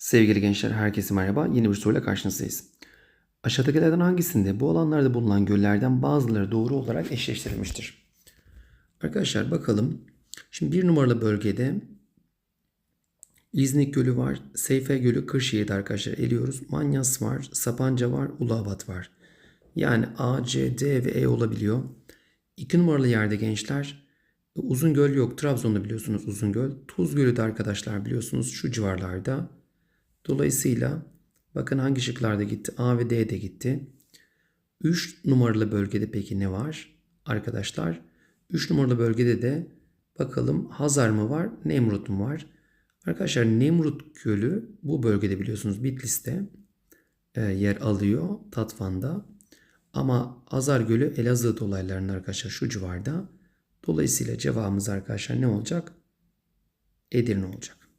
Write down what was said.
Sevgili gençler, herkese merhaba. Yeni bir soruyla karşınızdayız. Aşağıdakilerden hangisinde bu alanlarda bulunan göllerden bazıları doğru olarak eşleştirilmiştir? Arkadaşlar bakalım. Şimdi bir numaralı bölgede İznik Gölü var, Seyfe Gölü, Kırşehir'de arkadaşlar eliyoruz. Manyas var, Sapanca var, Uluabat var. Yani A, C, D ve E olabiliyor. İki numaralı yerde gençler Uzun Göl yok. Trabzon'da biliyorsunuz Uzun Göl. Tuz Gölü de arkadaşlar biliyorsunuz şu civarlarda. Dolayısıyla bakın hangi şıklarda gitti? A ve D de gitti. 3 numaralı bölgede peki ne var? Arkadaşlar 3 numaralı bölgede de bakalım Hazar mı var? Nemrut mu var? Arkadaşlar Nemrut Gölü bu bölgede biliyorsunuz Bitlis'te e, yer alıyor Tatvan'da. Ama Hazar Gölü Elazığ dolaylarının arkadaşlar şu civarda. Dolayısıyla cevabımız arkadaşlar ne olacak? Edirne olacak.